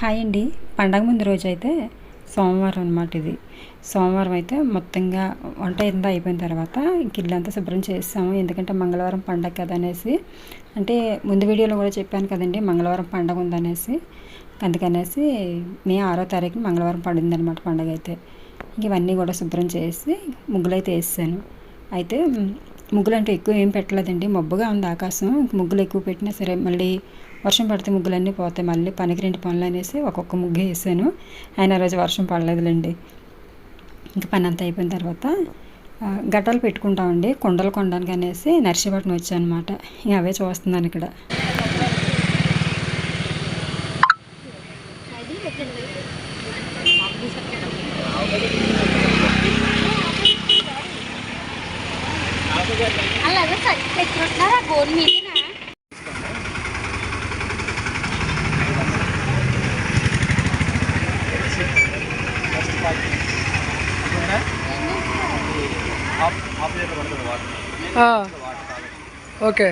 Hi అండి. పండగ ముందు రోజు అయితే సోమవారం అనమాట ఇది. సోమవారం అయితే మొత్తంగా వంట ఎంత అయిపోయిన తర్వాత గిల్లంతా ఇల్లంతా శుభ్రం చేస్తాము ఎందుకంటే మంగళవారం పండగ కదా అనేసి. అంటే ముందు వీడియోలో కూడా చెప్పాను కదండి మంగళవారం పండగ ఉందనేసి. అందుకనేసి మే ఆరో తారీఖు మంగళవారం పడిందనమాట పండగ అయితే. ఇవన్నీ కూడా శుభ్రం చేసి ముగ్గులైతే వేసాను. అయితే ముగ్గులు అంటే ఎక్కువ ఏం పెట్టలేదండి. మబ్బుగా ఉంది ఆకాశం. ముగ్గులు ఎక్కువ పెట్టినా సరే మళ్ళీ వర్షం పడితే ముగ్గులన్నీ పోతాయి. మళ్ళీ పనికి రెండు పనులు అనేసి ఒక్కొక్క ముగ్గు వేసాను. ఆయన రోజు వర్షం పడలేదులేండి. ఇంకా పని అంతా అయిపోయిన తర్వాత ఆ, పెట్టుకుంటామండి. కుండలు కొనడానికి అనేసి నర్సీపట్నం వచ్చాను అనమాట ఇంక అవే చూస్తున్నాను ఇక్కడ. ఓకే.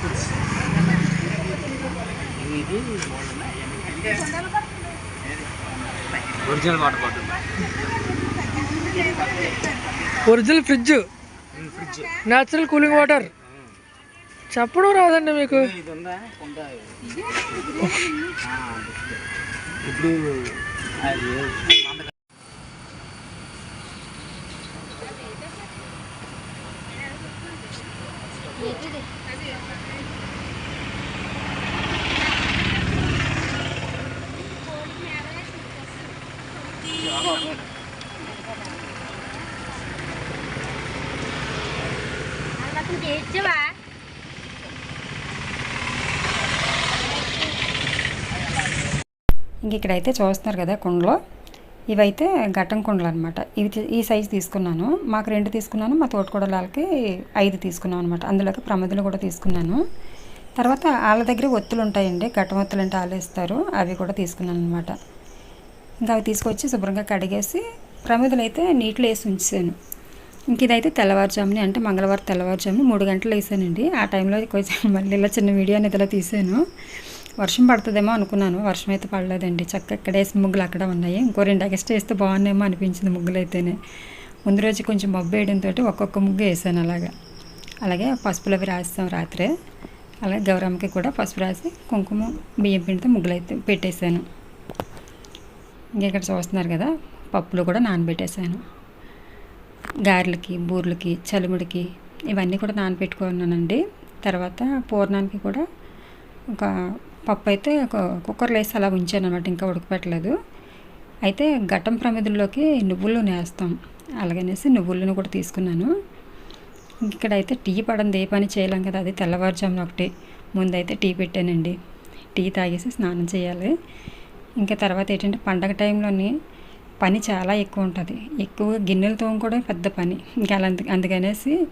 పులుసు ఇది original water bottle original fridge fridge natural cooling water చెప్పడం రాదండి మీకు. ఇప్పుడు అది మంద ఇంక ఇక్కడైతే చూస్తున్నారు కదా కుండలో. ఇవైతే గట్టం కుండలు అనమాట ఇవి ఈ సైజు తీసుకున్నాను. మాకు రెండు తీసుకున్నాను మా తోటకూడలకి ఐదు తీసుకున్నాను అనమాట అందులోకి ప్రమదులు కూడా తీసుకున్నాను. తర్వాత వాళ్ళ దగ్గర ఒత్తులు ఉంటాయండి. గట్టం ఒత్తులు అంటే వాళ్ళు ఇస్తారు. అవి కూడా తీసుకున్నాను అనమాట ఇంకా అవి తీసుకొచ్చి శుభ్రంగా కడిగేసి ప్రమిదలు అయితే నీటిలో వేసి ఉంచాను. ఇంక ఇదైతే తెల్లవారుజాముని అంటే మంగళవారం తెల్లవారుజాముని మూడు గంటలు వేసానండి. ఆ టైంలో కొంచెం మళ్ళీ ఇలా చిన్న వీడియో అనేది ఇలా తీసాను వర్షం పడుతుందేమో అనుకున్నాను. వర్షం అయితే పడలేదండి. చక్క ఇక్కడ వేసిన ముగ్గులు అక్కడ ఉన్నాయి. ఇంకో రెండు ఎక్స్ట్రా వేస్తే బాగున్నాయేమో అనిపించింది ముగ్గులు అయితేనే ముందు రోజు కొంచెం మబ్బు వేయడంతో ఒక్కొక్క ముగ్గు వేసాను అలాగా. అలాగే పసుపులు అవి రాస్తాం రాత్రే. అలాగే గౌరమ్మకి కూడా పసుపు రాసి కుంకుమ బియ్యం పిండితో ముగ్గులు అయితే పెట్టేశాను. ఇంక ఇక్కడ చూస్తున్నారు కదా పప్పులు కూడా నానబెట్టేశాను. గారెలకి బూర్లకి చలిముడికి ఇవన్నీ కూడా నానబెట్టుకున్నానండి తర్వాత పూర్ణానికి కూడా ఒక పప్పు అయితే కుక్కర్లో వేసి అలా ఉంచాను అనమాట ఇంకా ఉడకపెట్టలేదు. అయితే ఘటం ప్రమిదుల్లోకి నువ్వులు వేస్తాం. అలాగనేసి నువ్వులను కూడా తీసుకున్నాను. ఇక్కడైతే టీ పడంది ఏ పని చేయలేం కదా అది తెల్లవారుజామున ఒకటి. ముందైతే టీ పెట్టానండి. టీ తాగేసి స్నానం చేయాలి. ఇంకా తర్వాత ఏంటంటే పండగ టైంలోని పని చాలా ఎక్కువ ఉంటుంది. ఎక్కువ గిన్నెలు తోముకోవడం పెద్ద పని. ఇంకా అలా అందు- అందుకనేసి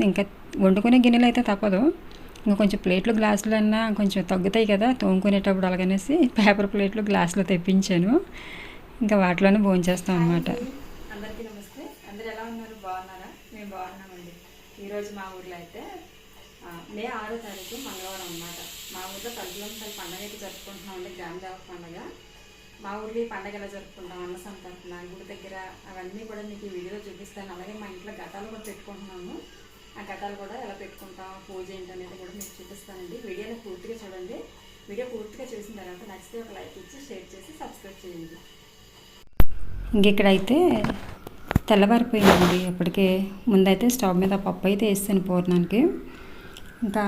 ఇంకా వండుకునే గిన్నెలు అయితే తప్పదు. ఇంకా కొంచెం ప్లేట్లు గ్లాసులు అన్నా కొంచెం తగ్గుతాయి కదా తోముకునేటప్పుడు అలాగనేసి పేపర్ ప్లేట్లు గ్లాసులు తెప్పించాను. ఇంకా వాటిలోనే భోంచేస్తాం అనమాట అందరికీ నమస్తే. అందరు ఎలా ఉన్నారు? బాగున్నారా? మేము బాగున్నామండి. ఈరోజు మా ఊర్లో అయితే మే ఆరో తారీఖు మంగళవారం అన్నమాట. మా ఊర్లో తలుపులంపల్లి పండగ అయితే జరుపుకుంటున్నామండి. గ్రామ దేవ పండగ మా ఊర్లో ఈ పండగ ఎలా జరుపుకుంటాం అన్న సంతర్పణ గుడి దగ్గర అవన్నీ కూడా మీకు ఈ వీడియోలో చూపిస్తాను. అలాగే మా ఇంట్లో గతాలు కూడా పెట్టుకుంటున్నాము. ఆ గతాలు కూడా ఎలా పెట్టుకుంటాం పూజ ఏంటి అనేది కూడా మీకు చూపిస్తానండి. వీడియోని పూర్తిగా చూడండి. వీడియో పూర్తిగా చూసిన తర్వాత నచ్చితే ఒక లైక్ ఇచ్చి షేర్ చేసి సబ్స్క్రైబ్ చేయండి. ఇంకెక్కడైతే తెల్లవారిపోయిందండి అప్పటికే ముందైతే స్టవ్ మీద పప్పు అయితే వేస్తాను పూర్ణానికి. ఇంకా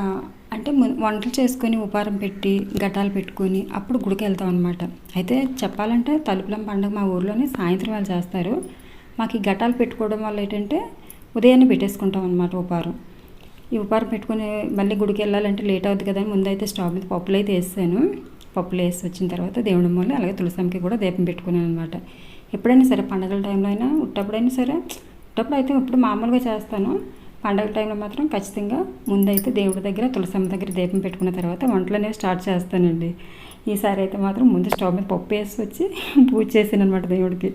అంటే ము- వంటలు చేసుకొని ఉపారం పెట్టి గటాలు పెట్టుకొని అప్పుడు గుడికి వెళ్తాం అనమాట అయితే చెప్పాలంటే తలుపులం పండుగ మా ఊర్లోనే సాయంత్రం వాళ్ళు చేస్తారు. మాకు ఈ ఘటాలు పెట్టుకోవడం వల్ల ఏంటంటే ఉదయాన్నే పెట్టేసుకుంటాం అనమాట ఉపారం. ఈ ఉపారం పెట్టుకుని మళ్ళీ గుడికి వెళ్ళాలంటే లేట్ అవుతుంది కదా అని ముందైతే స్టవ్ మీద పప్పులు అయితే వేసాను. పప్పులు వేసి వచ్చిన తర్వాత దేవుడి మూల అలాగే తులసంకి కూడా దీపం పెట్టుకున్నాను అనమాట ఎప్పుడైనా సరే పండగల టైంలో అయినా ఉట్టప్పుడైనా సరే ఉట్టప్పుడు అయితే ఇప్పుడు మామూలుగా చేస్తాను. పండగ టైంలో మాత్రం ఖచ్చితంగా ముందైతే దేవుడి దగ్గర తులసమ్మ దగ్గర దీపం పెట్టుకున్న తర్వాత వంటలు అనేవి స్టార్ట్ చేస్తానండి. ఈసారి అయితే మాత్రం ముందు స్టవ్ మీద పప్పు వేసి వచ్చి పూజ చేసాను అనమాట దేవుడికి.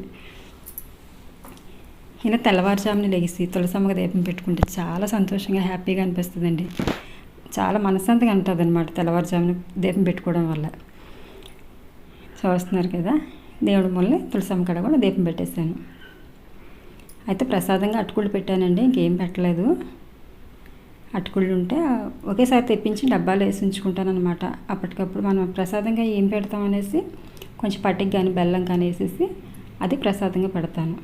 ఇలా తెల్లవారుజామున లెగిసి తులసమ్మకి దీపం పెట్టుకుంటే చాలా సంతోషంగా హ్యాపీగా అనిపిస్తుందండి. చాలా మనశ్శాంతిగా ఉంటుంది అనమాట తెల్లవారుజామున దీపం పెట్టుకోవడం వల్ల. చూస్తున్నారు కదా దేవుడి మొల్లి తులసమ్మ కాడ కూడా దీపం పెట్టేశాను. అయితే ప్రసాదంగా అటుకుళ్ళు పెట్టానండి ఇంకేం పెట్టలేదు. అటుకుళ్ళు ఉంటే ఒకేసారి తెప్పించి డబ్బాలు వేసి ఉంచుకుంటాను అనమాట అప్పటికప్పుడు మనం ప్రసాదంగా ఏం పెడతాం అనేసి కొంచెం పట్టికి కానీ బెల్లం కానీ వేసేసి అది ప్రసాదంగా పెడతాను.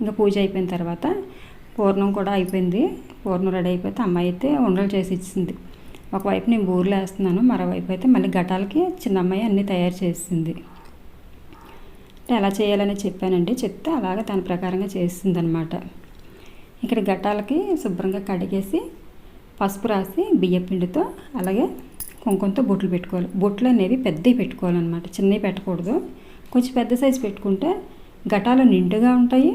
ఇంకా పూజ అయిపోయిన తర్వాత పూర్ణం కూడా అయిపోయింది. పూర్ణం రెడీ అయిపోతే అమ్మాయి అయితే ఉండలు చేసి ఇచ్చింది. ఒకవైపు నేను బూరెలు వేస్తున్నాను మరోవైపు అయితే మళ్ళీ ఘటాలకి చిన్న అమ్మాయి అన్నీ తయారు చేసింది. ఎలా చేయాలని చెప్పానండి. చెప్తే అలాగే దాని ప్రకారంగా చేస్తుంది అనమాట ఇక్కడ గట్టాలకి శుభ్రంగా కడిగేసి పసుపు రాసి బియ్యపిండితో అలాగే కుంకుమతో బొట్లు పెట్టుకోవాలి. బొట్లు అనేవి పెద్దవి పెట్టుకోవాలన్నమాట. చిన్నవి పెట్టకూడదు. కొంచెం పెద్ద సైజు పెట్టుకుంటే ఘటాలు నిండుగా ఉంటాయి.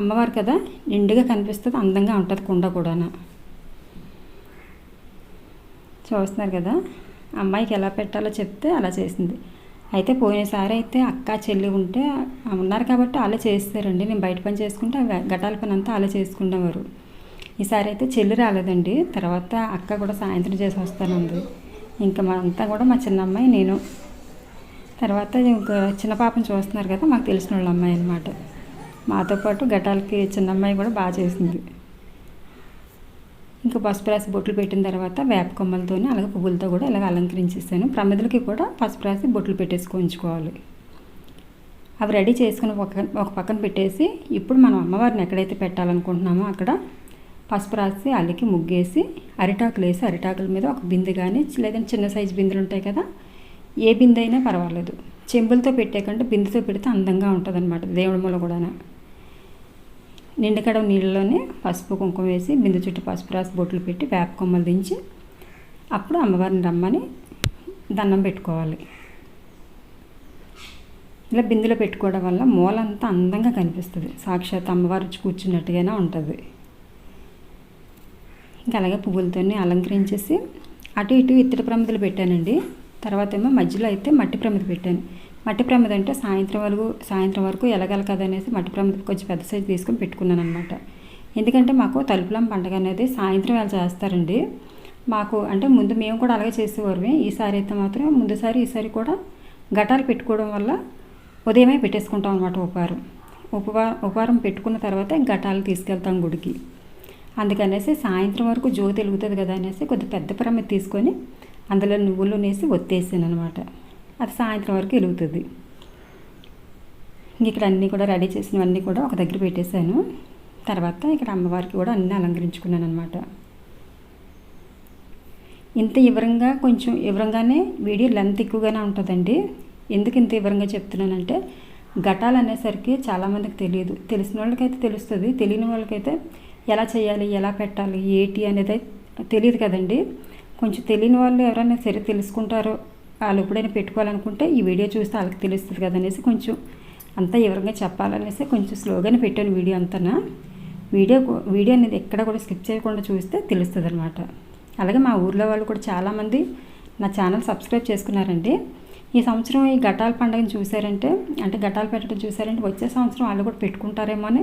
అమ్మవారు కదా నిండుగా కనిపిస్తుంది అందంగా ఉంటుంది కుండ కూడా చూస్తున్నారు కదా అమ్మాయికి ఎలా పెట్టాలో చెప్తే అలా చేసింది. అయితే పోయినసారి అయితే అక్క చెల్లి ఉంటే ఉన్నారు కాబట్టి అలా చేస్తారండి. నేను బయట పని చేసుకుంటే గటాల పని అంతా అలా చేసుకునేవారు ఈసారి అయితే చెల్లి రాలేదండి. తర్వాత అక్క కూడా సాయంత్రం చేసి వస్తానంది. ఇంకా మా అంతా కూడా మా చిన్న అమ్మాయి నేను. తర్వాత ఇంకా చిన్న పాపను చూస్తున్నారు కదా మాకు తెలిసిన వాళ్ళ అమ్మాయి అనమాట మాతో పాటు గటాలకి చిన్న అమ్మాయి కూడా బాగా చేసింది. ఇంకా పసుపు రాసి బొట్లు పెట్టిన తర్వాత వేప కొమ్మలతో అలాగే పువ్వులతో కూడా ఇలాగ అలంకరించేసాను. ప్రమిదలకి కూడా పసుపు రాసి బొట్లు పెట్టేసుకొని ఉంచుకోవాలి. అవి రెడీ చేసుకుని ఒక ఒక పక్కన పెట్టేసి ఇప్పుడు మనం అమ్మవారిని ఎక్కడైతే పెట్టాలనుకుంటున్నామో అక్కడ పసుపు రాసి అల్లికి ముగ్గేసి అరిటాకులు వేసి అరిటాకుల మీద ఒక బిందె కానీ లేదంటే చిన్న సైజు బిందెలు ఉంటాయి కదా ఏ బిందె అయినా పర్వాలేదు. చెంబులతో పెట్టే కంటే బిందెతో పెడితే అందంగా ఉంటుంది అనమాట దేవుడి మూల కూడా నిండుకడ నీళ్ళలోనే పసుపు కుంకుమ వేసి బిందె చుట్టూ పసుపు రాసి బొట్లు పెట్టి వేప కొమ్మలు దించి అప్పుడు అమ్మవారిని రమ్మని దండం పెట్టుకోవాలి. ఇలా బిందెలో పెట్టుకోవడం వల్ల మూలంతా అందంగా కనిపిస్తుంది. సాక్షాత్ అమ్మవారు కూర్చున్నట్టుగానే ఉంటుంది. ఇంకా అలాగే పువ్వులతోనే అలంకరించేసి అటు ఇటు ఇత్తడి ప్రమిదలు పెట్టానండి. తర్వాత ఏమో మధ్యలో అయితే మట్టి ప్రమిద పెట్టాను. మట్టి ప్రమిద అంటే సాయంత్రం వరకు సాయంత్రం వరకు ఎలగల కదా అనేసి మట్టి ప్రమిద కొంచెం పెద్ద సైజు తీసుకొని పెట్టుకున్నాను అనమాట ఎందుకంటే మాకు తలుపులం పండగ అనేది సాయంత్రం వేళ చేస్తారండి. మాకు అంటే ముందు మేము కూడా అలాగే చేసేవారు ఈసారి అయితే మాత్రం ముందుసారి ఈసారి కూడా ఘటాలు పెట్టుకోవడం వల్ల ఉదయమే పెట్టేసుకుంటాం అనమాట ఉపవారం ఉపవా ఉపవారం పెట్టుకున్న తర్వాత ఘటాలు తీసుకెళ్తాం గుడికి. అందుకనేసి సాయంత్రం వరకు జ్యోతి వెలుగుతుంది కదా అనేసి కొద్ది పెద్ద ప్రమిద తీసుకొని అందులో నువ్వులు వేసి ఒత్తేసాను అనమాట అది సాయంత్రం వరకు వెలుగుతుంది. ఇక్కడ అన్నీ కూడా రెడీ చేసినవన్నీ కూడా ఒక దగ్గర పెట్టేశాను. తర్వాత ఇక్కడ అమ్మవారికి కూడా అన్నీ అలంకరించుకున్నాను అనమాట ఇంత వివరంగా కొంచెం వివరంగానే వీడియో లెంత్ ఎక్కువగానే ఉంటుందండి. ఎందుకు ఇంత వివరంగా చెప్తున్నానంటే ఘటాలు అనేసరికి చాలామందికి తెలియదు. తెలిసిన వాళ్ళకైతే తెలుస్తుంది. తెలియని వాళ్ళకైతే ఎలా చేయాలి ఎలా పెట్టాలి ఏటి అనేది తెలియదు కదండి. కొంచెం తెలియని వాళ్ళు ఎవరైనా సరే తెలుసుకుంటారో వాళ్ళు ఎప్పుడైనా పెట్టుకోవాలనుకుంటే ఈ వీడియో చూస్తే వాళ్ళకి తెలుస్తుంది కదా అనేసి కొంచెం అంతా వివరంగా చెప్పాలనేసి కొంచెం స్లోగానే పెట్టాను వీడియో అంతా వీడియో వీడియో అనేది ఎక్కడ కూడా స్కిప్ చేయకుండా చూస్తే తెలుస్తుంది అనమాట అలాగే మా ఊర్లో వాళ్ళు కూడా చాలామంది నా ఛానల్ సబ్స్క్రైబ్ చేసుకున్నారండి. ఈ సంవత్సరం ఈ ఘటాల పండుగను చూసారంటే అంటే ఘటాలు పెట్టడం చూసారంటే వచ్చే సంవత్సరం వాళ్ళు కూడా పెట్టుకుంటారేమో అని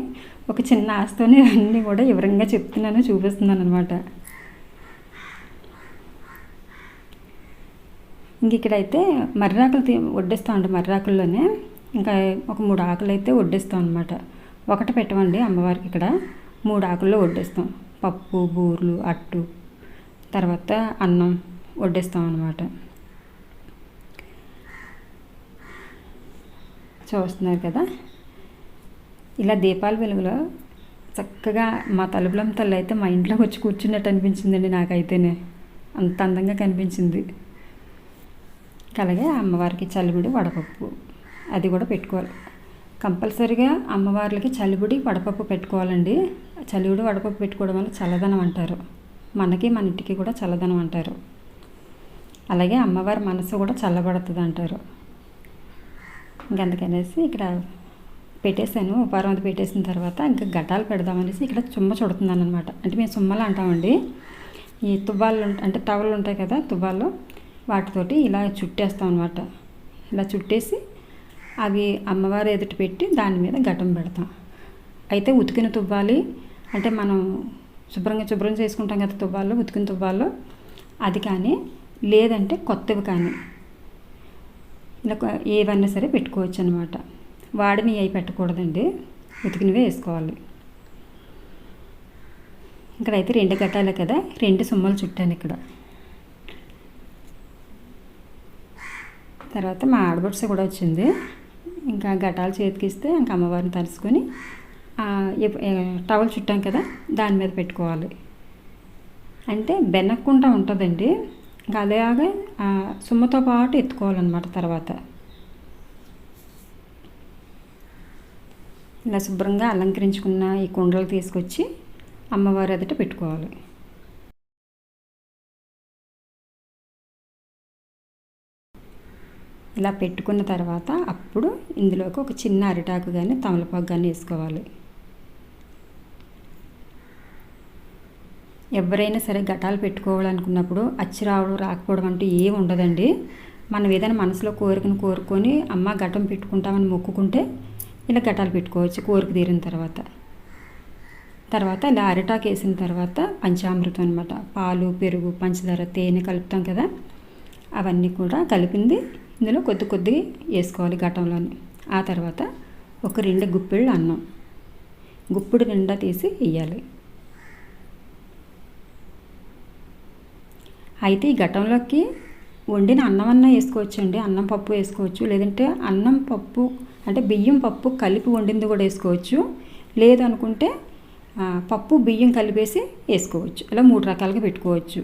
ఒక చిన్న ఆశతోనే అన్నీ కూడా వివరంగా చెప్తున్నాను చూపిస్తున్నాను అనమాట ఇంక ఇక్కడైతే మర్రాకులు తీ వడ్డిస్తాం అండి మర్రాకుల్లోనే. ఇంకా ఒక మూడు ఆకులు అయితే వడ్డేస్తాం అనమాట ఒకటి పెట్టమండి అమ్మవారికి ఇక్కడ. మూడు ఆకుల్లో వడ్డేస్తాం. పప్పు బూర్లు అట్టు. తర్వాత అన్నం వడ్డేస్తాం అనమాట చూస్తున్నారు కదా? ఇలా దీపాల వెలుగులో చక్కగా మా తలుపులం తల్లి అయితే మా ఇంట్లోకి వచ్చి కూర్చున్నట్టు అనిపించిందండి నాకైతేనే. అంత అందంగా కనిపించింది. అలాగే అమ్మవారికి చలిబిడి వడపప్పు. అది కూడా పెట్టుకోవాలి. కంపల్సరీగా అమ్మవార్లకి చలిబిడి వడపప్పు పెట్టుకోవాలండి. చలిబిడి వడపప్పు పెట్టుకోవడం వల్ల చల్లదనం అంటారు. మనకి మన ఇంటికి కూడా చల్లదనం అంటారు. అలాగే అమ్మవారి మనసు కూడా చల్లబడుతుంది అంటారు. ఇంకందుకనేసి ఇక్కడ పెట్టేశాను. ఉపారం అది పెట్టేసిన తర్వాత ఇంకా ఘటాలు పెడదామనేసి ఇక్కడ చుమ్మ చుడుతున్నాను అనమాట అంటే మేము సుమ్మలు అంటామండి. ఈ తువ్వాళ్ళు అంటే టవల్ ఉంటాయి కదా తువ్వాళ్ళు వాటితోటి ఇలా చుట్టేస్తాం అనమాట ఇలా చుట్టేసి అవి అమ్మవారు ఎదుట పెట్టి దాని మీద ఘటం పెడతాం. అయితే ఉతికిన తువ్వాలి అంటే మనం శుభ్రంగా శుభ్రం చేసుకుంటాం కదా తువ్వాల్లో ఉతికిన తువ్వాల్లో. అది కానీ లేదంటే కొత్తవి కానీ ఇలా ఏవన్నా ఏవైనా సరే పెట్టుకోవచ్చు అనమాట వాడిని అవి పెట్టకూడదండి. ఉతికినవే వేసుకోవాలి. ఇక్కడైతే రెండు గట్టాలే కదా. రెండు సుమ్మలు చుట్టాను ఇక్కడ. తర్వాత మా ఆడబడుస కూడా వచ్చింది. ఇంకా గటాలు చేతికిస్తే ఇంకా అమ్మవారిని తలుసుకొని టవల్ చుట్టాం కదా దాని మీద పెట్టుకోవాలి. అంటే బెనక్కుండా ఉంటుందండి. ఇంకా అలాగే సుమ్మతో పాటు ఎత్తుకోవాలన్నమాట తర్వాత. ఇలా శుభ్రంగా అలంకరించుకున్న ఈ కుండలు తీసుకొచ్చి అమ్మవారి ఎదుట పెట్టుకోవాలి. ఇలా పెట్టుకున్న తర్వాత అప్పుడు ఇందులోకి ఒక చిన్న అరిటాకు కానీ తమలపాకు కానీ వేసుకోవాలి. ఎవరైనా సరే ఘటాలు పెట్టుకోవాలనుకున్నప్పుడు అచ్చి రావడం రాకపోవడం అంటూ ఏం ఉండదండి. మనం ఏదైనా మనసులో కోరికను కోరుకొని అమ్మ ఘటం పెట్టుకుంటామని మొక్కుకుంటే ఇలా ఘటాలు పెట్టుకోవచ్చు కోరిక తీరిన తర్వాత. తర్వాత ఇలా అరిటాకు వేసిన తర్వాత పంచామృతం అనమాట పాలు పెరుగు పంచదార తేనె కలుపుతాం కదా అవన్నీ కూడా కలిపింది ఇందులో కొద్ది కొద్దిగా వేసుకోవాలి ఘటంలోని. ఆ తర్వాత ఒక రెండు గుప్పిళ్ళు అన్నం. గుప్పిడి నిండా తీసి వేయాలి. అయితే ఈ ఘటంలోకి వండిన అన్నం అన్న వేసుకోవచ్చు అండి. అన్నం పప్పు వేసుకోవచ్చు. లేదంటే అన్నం పప్పు అంటే బియ్యం పప్పు కలిపి వండింది కూడా వేసుకోవచ్చు. లేదనుకుంటే పప్పు బియ్యం కలిపేసి వేసుకోవచ్చు. ఇలా మూడు రకాలుగా పెట్టుకోవచ్చు.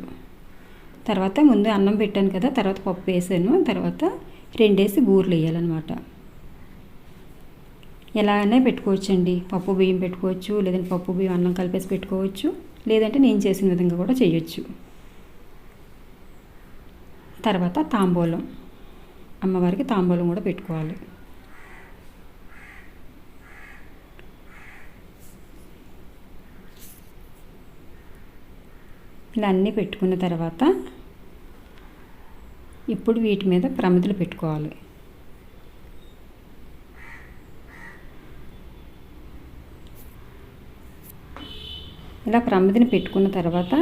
తర్వాత ముందు అన్నం పెట్టాను కదా తర్వాత పప్పు వేసాను. తర్వాత రెండేసి బూరెలు వేయాలన్నమాట. ఎలాగనే పెట్టుకోవచ్చండి. పప్పు బియ్యం పెట్టుకోవచ్చు లేదంటే పప్పు బియ్యం అన్నం కలిపేసి పెట్టుకోవచ్చు లేదంటే నేను చేసిన విధంగా కూడా చేయొచ్చు. తర్వాత తాంబూలం. అమ్మవారికి తాంబూలం కూడా పెట్టుకోవాలి. ఇలా అన్నీ పెట్టుకున్న తర్వాత ఇప్పుడు వీటి మీద ప్రమిదలు పెట్టుకోవాలి. ఇలా ప్రమిదిని పెట్టుకున్న తర్వాత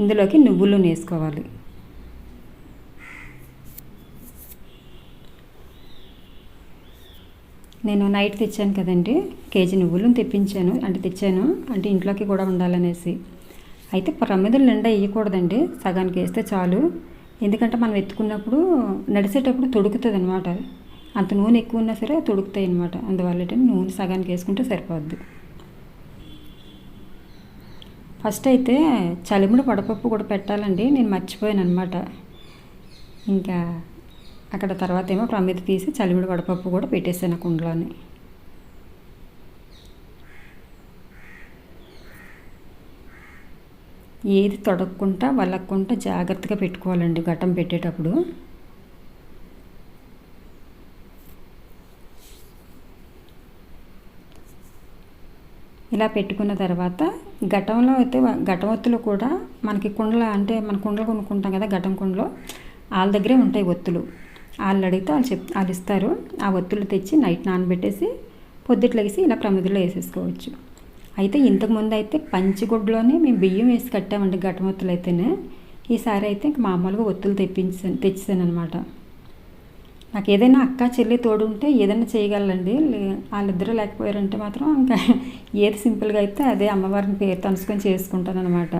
ఇందులోకి నువ్వులు వేసుకోవాలి నేను నైట్ తెచ్చాను కదండి కేజీ నువ్వులను తెప్పించాను అంటే తెచ్చాను అంటే ఇంట్లోకి కూడా ఉండాలనేసి. అయితే ప్రమిదలు నిండా వేయకూడదండి. సగానికి వేస్తే చాలు. ఎందుకంటే మనం ఎత్తుకున్నప్పుడు నడిచేటప్పుడు తొడుకుతుంది అనమాట అంత నూనె ఎక్కువ ఉన్నా సరే తొడుకుతాయి అనమాట అందువల్ల ఏంటంటే నూనె సగానికి వేసుకుంటే సరిపోద్ది. ఫస్ట్ అయితే చలిముడు వడపప్పు కూడా పెట్టాలండి. నేను మర్చిపోయాను అనమాట ఇంకా అక్కడ తర్వాత ఏమో ప్రమిద తీసి చలిమిడి వడపప్పు కూడా పెట్టేసాను ఆ కుండలోని. ఏది తొడక్కుంటా వలక్కుంటా జాగ్రత్తగా పెట్టుకోవాలండి ఘటం పెట్టేటప్పుడు. ఇలా పెట్టుకున్న తర్వాత ఘటంలో అయితే ఘటవత్తులు కూడా మనకి కుండల అంటే మన కుండలు కొనుక్కుంటాం కదా ఘటం కుండలో వాళ్ళ దగ్గరే ఉంటాయి ఒత్తులు. వాళ్ళు అడిగితే వాళ్ళు చెప్ వాళ్ళు ఇస్తారు. ఆ ఒత్తులు తెచ్చి నైట్ నానబెట్టేసి పొద్దుట్లేసి ఇలా ప్రమిదిలో వేసేసుకోవచ్చు. అయితే ఇంతకుముందు అయితే పంచిగుడ్లోనే మేము బియ్యం వేసి కట్టామండి ఘటం అయితేనే. ఈసారి అయితే ఇంక మామూలుగా ఒత్తులు తెప్పించాను తెచ్చాను అనమాట నాకు ఏదైనా అక్క చెల్లి తోడు ఉంటే ఏదైనా చేయగలండి లే- వాళ్ళిద్దరూ లేకపోయారంటే మాత్రం ఇంకా ఏది సింపుల్గా అయితే అదే అమ్మవారిని పేరు తనుసుకొని చేసుకుంటాను అనమాట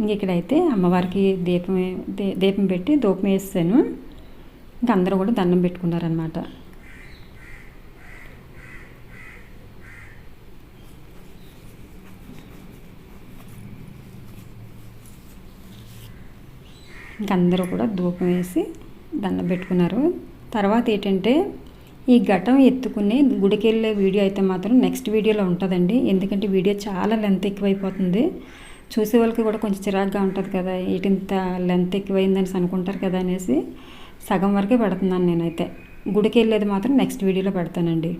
ఇంక ఇక్కడైతే అమ్మవారికి దీపం దీపం పెట్టి ధూపం వేసాను. ఇంకా అందరూ కూడా దండం పెట్టుకున్నారనమాట ఇంకా అందరూ కూడా ధూపం వేసి దండం పెట్టుకున్నారు. తర్వాత ఏంటంటే ఈ ఘటం ఎత్తుకుని గుడికెళ్ళే వీడియో అయితే మాత్రం నెక్స్ట్ వీడియోలో ఉంటుందండి. ఎందుకంటే వీడియో చాలా లెంత్ ఎక్కువైపోతుంది. చూసే వాళ్ళకి కూడా కొంచెం చిరాగ్గా ఉంటుంది కదా ఏంటింత లెంత్ ఎక్కువైందని అనుకుంటారు కదా అనేసి సగం వరకే పెడుతున్నాను నేనైతే. గుడికి వెళ్ళేది మాత్రం నెక్స్ట్ వీడియోలో పెడతానండి.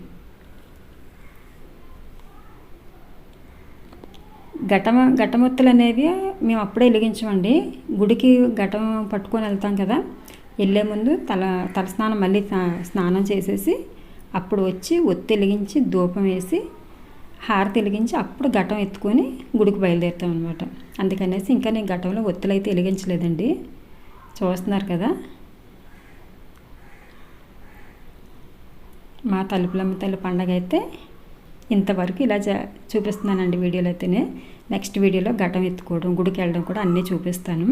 ఘటమ ఘటమొత్తులు అనేవి మేము అప్పుడే వెలిగించమండి. గుడికి ఘటం పట్టుకొని వెళ్తాం కదా వెళ్ళే ముందు తల తలస్నానం మళ్ళీ స్నా- స్నానం చేసేసి అప్పుడు వచ్చి ఒత్తి వెలిగించి ధూపం వేసి హారతి వెలిగించి అప్పుడు ఘటం ఎత్తుకొని గుడికి బయలుదేరుతాం అనమాట అందుకనేసి ఇంకా నేను ఘటంలో ఒత్తులు అయితే వెలిగించలేదండి. చూస్తున్నారు కదా. మా తలుపులమ్మ తల్లి పండగ అయితే ఇంతవరకు ఇలా జ చూపిస్తున్నానండి వీడియోలో అయితేనే. నెక్స్ట్ వీడియోలో ఘటం ఎత్తుకోవడం గుడికి వెళ్ళడం కూడా అన్నీ చూపిస్తాను.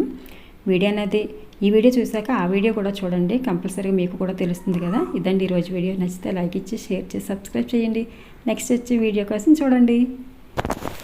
వీడియో అనేది ఈ వీడియో చూసాక ఆ వీడియో కూడా చూడండి. కంపల్సరీగా మీకు కూడా తెలుస్తుంది కదా. ఇదండి ఈరోజు వీడియో. నచ్చితే లైక్ ఇచ్చి షేర్ చేసి సబ్స్క్రైబ్ చేయండి. నెక్స్ట్ వచ్చే వీడియో కోసం చూడండి.